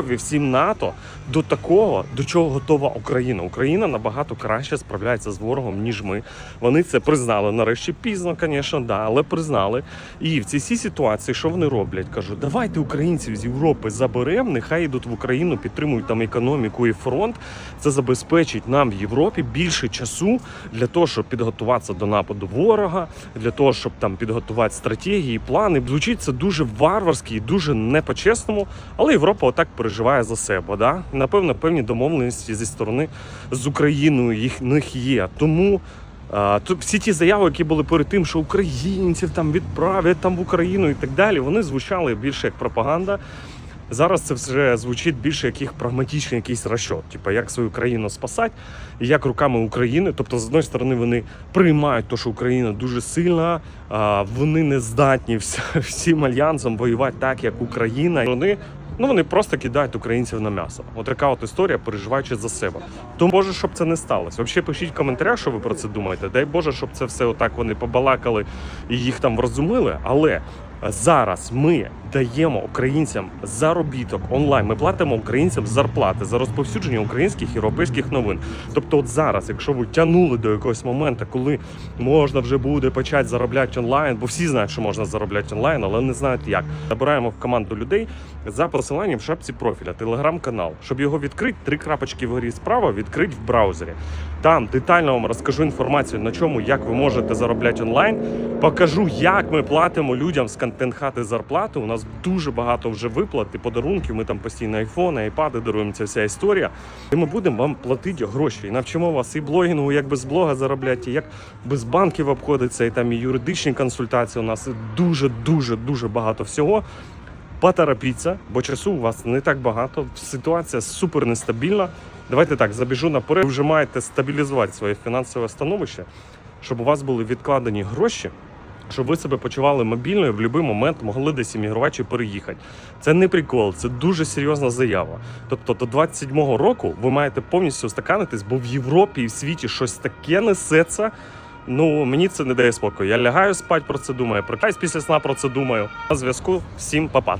всім НАТО до такого, до чого готова Україна. Україна набагато краще справляється з ворогом, ніж ми. Вони це признали. Нарешті пізно, звісно, да, але признали. І в цій всій ситуації, що вони роблять? Кажуть, давайте українців з Європи заберемо, нехай йдуть в Україну, підтримують там економіку і фронт. Це забезпечить нам в Європі більше часу для того, щоб підготуватися до нападу ворога, для того, щоб там підготувати стратегії, плани. Звучить це дуже варварськи і дуже не по-чесному, але Європа отак переживає за себе. Да? Напевно, певні домовленості зі сторони з Україною їх них є. Тому. А, тут всі ті заяви, які були перед тим, що українців там відправлять там в Україну і так далі, вони звучали більше як пропаганда. Зараз це вже звучить більше як їх прагматичний якийсь розчот, типу як свою країну спасати, як руками України. Тобто, з одної сторони, вони приймають те, що Україна дуже сильна, вони не здатні всім альянсом воювати так, як Україна. Вони ну вони просто кидають українців на м'ясо. От така от історія, переживаючи за себе. Тому Боже, щоб це не сталося. Взагалі пишіть в коментарях, що ви про це думаєте. Дай Боже, щоб це все отак вони побалакали і їх там врозумили. Але зараз ми даємо українцям заробіток онлайн. Ми платимо українцям зарплати за розповсюдження українських європейських новин. Тобто, от зараз, якщо ви тягнули до якогось моменту, коли можна вже буде почати заробляти онлайн, бо всі знають, що можна заробляти онлайн, але не знають як. Набираємо в команду людей за посиланням в шапці профіля, телеграм-канал. Щоб його відкрити, три крапочки вгорі справа відкрити в браузері. Там детально вам розкажу інформацію на чому, як ви можете заробляти онлайн. Покажу, як ми платимо людям з контент хати зарплату. У нас дуже багато вже виплат і подарунків. Ми там постійно айфони, айпади даруємо. Ця вся історія. І ми будемо вам платити гроші. І навчимо вас і блогінгу, як без блога заробляти, і як без банків обходиться, і там і юридичні консультації. У нас дуже, дуже, дуже багато всього. Поторопіться, бо часу у вас не так багато. Ситуація супер нестабільна. Давайте так, забіжу наперед. Ви вже маєте стабілізувати своє фінансове становище, щоб у вас були відкладені гроші, щоб ви себе почували мобільно і в будь-який момент могли десь іммігрувати чи переїхати. Це не прикол, це дуже серйозна заява. Тобто до 27-го року ви маєте повністю стаканитись, бо в Європі і в світі щось таке несеться. Ну, мені це не дає спокою. Я лягаю спати про це думаю, прокаюсь після сна про це думаю. На зв'язку всім па-па.